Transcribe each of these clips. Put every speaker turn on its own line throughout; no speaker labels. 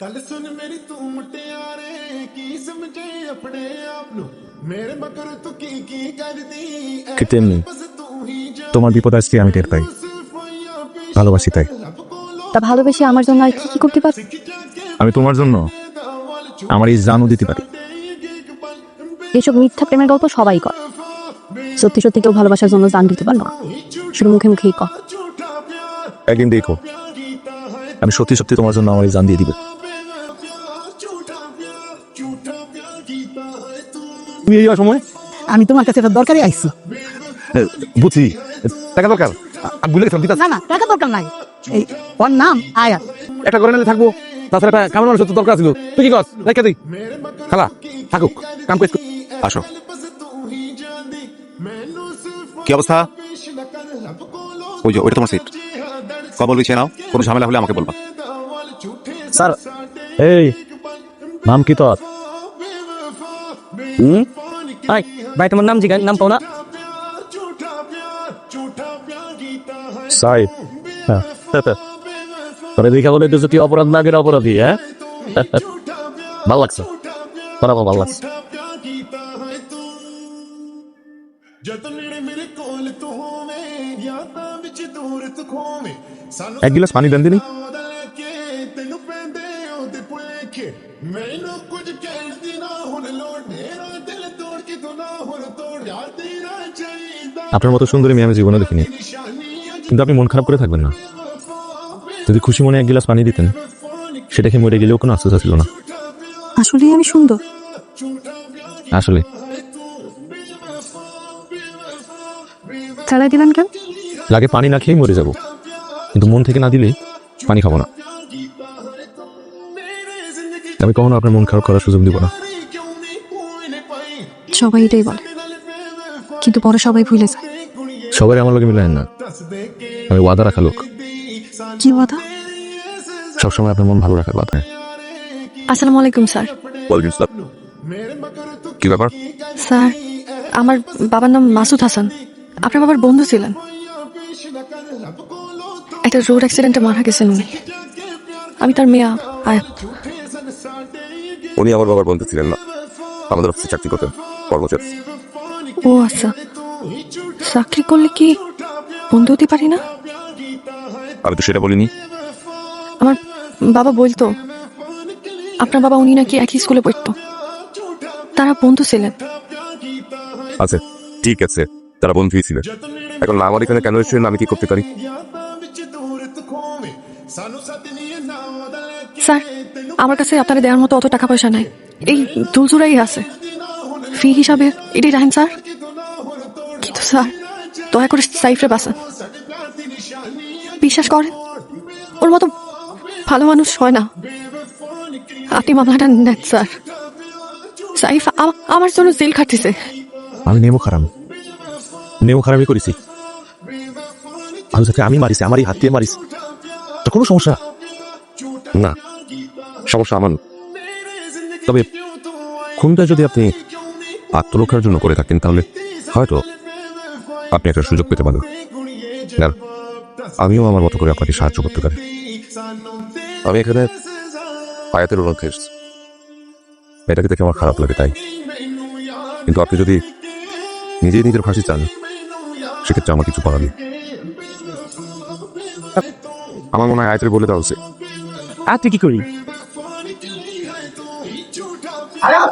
ਕੱਲ ਸੁਣ ਮੇਰੀ ਤੂੰ ਮੁਟਿਆਰੇ ਕੀ ਸਮਝੇ ਆਪਣੇ ਆਪ ਨੂੰ ਮੇਰੇ ਮਗਰ ਤੂੰ ਕੀ ਕੀ ਕਰਦੀ ਐ
ঠিক তেমনি
ਬਸ ਤੂੰ ਹੀ ਜਾ
তোমার বিপদ আজকে আমি টের পাই ভালোবাসি তাই
তা ভালোবেসে আমার জন্য আর কি কি করতে পারবে
আমি তোমার জন্য আমার এই জানও দিতে পারি
এসব মিথ্যা প্রেমের গল্প সবাই কর সত্যি সত্যি কেউ ভালোবাসার জন্য জান দিতে পারলো না শুধু মুখে মুখেই কর
ਝੂਠਾ ਪਿਆਰ
একদিন দেখো
ਕੀਤਾ ਹੈ
আমি সত্যি সত্যি তোমার জন্য আমার এই জান দিয়ে দিবে তুমি এই সময়?
আমি তোমার কাছে এটা দরকারই আইছো।
বুঝছি। টাকা দরকার? আমি ভুলে গেছিলাম
না না টাকা দরকার নাই। এই ওর নাম আয়াত।
একটা করে নিলে থাকব। তাছাড়া একটা কামানোর মানুষের তো দরকার ছিল। তুই কি কর? রেখে দিই খালা থাকুক। কাম কাজ আসো।
কি অবস্থা? ওই যে ওইটা তোমার সিট কবল বিছিয়ে নাও। কোনো ঝামেলা হলে আমাকে বলবা।
স্যার এই নাম কি তোর?
হুম? আই ভাই, তোমার নাম জিগান নাম পাও না।
সাহেব হ্যাঁ। যদি অপরাধ না করে অপরাধী হ্যাঁ? ভালো লাগছে। বরাবর ভালো লাগছে। এক গিলাস পানি দেন দিনি
ਮੈਨੂੰ ਕੁਝ ਕਹਿਦੀ ਨਾ ਹੁਣ ਲੋੜ ਮੇਰਾ ਦਿਲ ਤੋੜ ਕੇ ਤੂੰ ਨਾ ਹੁਣ ਤੋੜਿਆ ਤੇਰਾ ਚਾਹੀਦਾ
আপনার মতো সুন্দরী মেয়ে আমি জীবনে দেখিনি
ਨਿਸ਼ਾਨੀਆਂ
কিন্তু আপনি মন খারাপ করে থাকবেন না যদি খুশি মনে এক গিলাস পানি দিতেন সেটা খেয়ে মরে গেলেও কোনো আফসোস ছিল না
আসলেই আমি সুন্দর
আসলে
ছাড়াই দিলেন কেন
লাগে পানি না খেয়েই মরে যাব কিন্তু মন থেকে না দিলে পানি খাবো না আমি কখনো আপনার মন খারাপ করার সুযোগ দিব না।
সবাই এটাই বলে। কিন্তু পরে সবাই ভুলে যায়।
সবাই আমার লোকে মিলায় না। আমি ওয়াদা রাখা লোক।
কি ওয়াদা?
সবসময় আপনার মন ভালো রাখার কথা
আসসালামু আলাইকুম স্যার।
ওয়ালাইকুম আসসালাম কি ব্যাপার?
স্যার আমার বাবার নাম মাসুদ হাসান। আপনার বাবার বন্ধু ছিলেন। একটা রোড অ্যাক্সিডেন্টে মারা গেছেন উনি। আমি তার মেয়া
আর
উনি আমার বাবার বন্ধু ছিলেন না। আমাদের অফিসে চাকরি করতেন কর্মচারী।
ও আচ্ছা। চাকরি করলে কি বন্ধু হতে পারি না?
আমি তো সেটা বলিনি।
আমার বাবা বলতো আপনার বাবা উনি নাকি একই স্কুলে পড়তো। তারা বন্ধু ছিলেন।
আচ্ছা ঠিক আছে। তারা বন্ধুই ছিলেন। এখন আমার এখানে কেন এসেছেন? আমি কি করতে পারি?
স্যার, আমার কাছে আপনারা দেওয়ার মতো অত টাকা পয়সা নাই। এই দুলজুরাই আছে। ফি হিসাবে এটাই রাখেন, স্যার। কিন্তু, স্যার, দয়া করে সাইফরে বাঁচান। বিশ্বাস করেন, ওর মতো ভালো মানুষ হয় না। আপনি মামলাটা নেন, স্যার। সাইফ আমার জন্য জেল খাটতেছে।
আমি নেমো খারাপ নেমো খারাপই করেছি। আমি মারিছি, আমারই হাত দিয়ে মারিছি। তো কোনো সমস্যা?
না। সমস্যা আমার তবে খুনটা যদি আপনি আত্মরক্ষার জন্য করে থাকেন তাহলে হয়তো আপনি একটা সুযোগ পেতে পারেন। আর আমিও আমার মতো করে আপনাকে সাহায্য করতে পারি। আমি এখানে আয়াতের অনুরোধে এসেছি এটাকে দেখে আমার খারাপ লাগে তাই। কিন্তু আপনি যদি নিজেই নিজের ফাঁসি চান সেক্ষেত্রে আমার কিছু করার নেই। আমার মনে হয় আয়াতের বলে দেওয়া উচিত
আর তুই কি করি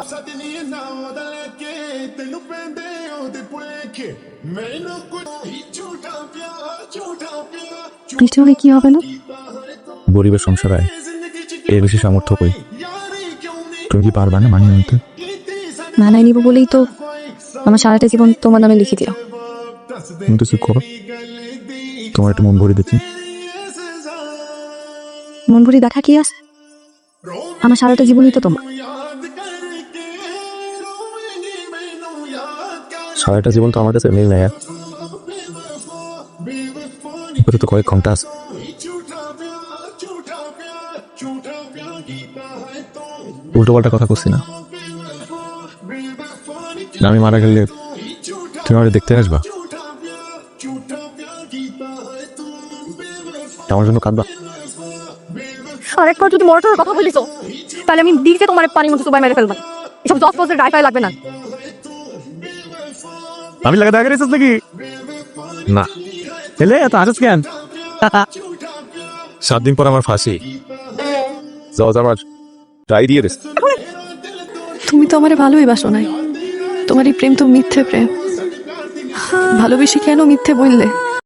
ਸੱਤ ਨਹੀਂ ਨਾ ਬਦਲ ਕੇ ਤੈਨੂੰ ਪੈਂਦੇ ਉਹਦੇ ਭੁਲੇਖੇ ਮੈਨੂੰ ਕੁਝ ਝੂਠਾ ਪਿਆਰ ਝੂਠਾ ਪਿਆਰ
বৃষ্টি হলে কি হবে না
গরিবের সংসারে
ਜ਼ਿੰਦਗੀ ਚ
এর বেশি সামর্থ্য কই
ਯਾਰੀ ਕਿਉਂ ਨਹੀਂ
তুমি কি পারবা না মানিয়ে নিতে
ਕੀਤੀ ਸਾਡੇ
মানায় নিব বলেই তো আমার সারাটা জীবন তোমার নামে লিখে দিও
ਦੱਸ ਦੇ
তুমি তো চুপ করো
ਗੱਲ ਦੀ
তোমার একটা মন ভরে দিচ্ছি
মন ভরি দেখা কি আছে আমার সারাটা জীবনই তো তোমার
সারাটা জীবন তো আমার কাছে মিল নেই হ্যাঁ। তো কয়েক ঘণ্টা আছে। উল্টো পাল্টা কথা করছি না। আমি মারা গেলে তুমি আমাকে দেখতে আসবা? আমার জন্য কাঁদবা।
আরেকবার যদি মরটার কথা বলিস তাহলে আমি দিকে তোমার পানি মতো সবাই মেরে ফেলবা। এসব দশ বছর ডাইফাই লাগবে না।
আমি লাগা দেখা রেছিস নাকি?
না।
এলে এত হাসিস কেন? সাত দিন পর আমার ফাঁসি।
যাও আমার ট্রাই দিয়ে দিস
তুমি তো আমারে ভালোই বাসো নাই। তোমার এই প্রেম তো মিথ্যে প্রেম। ভালোবেসে কেন মিথ্যে বললে?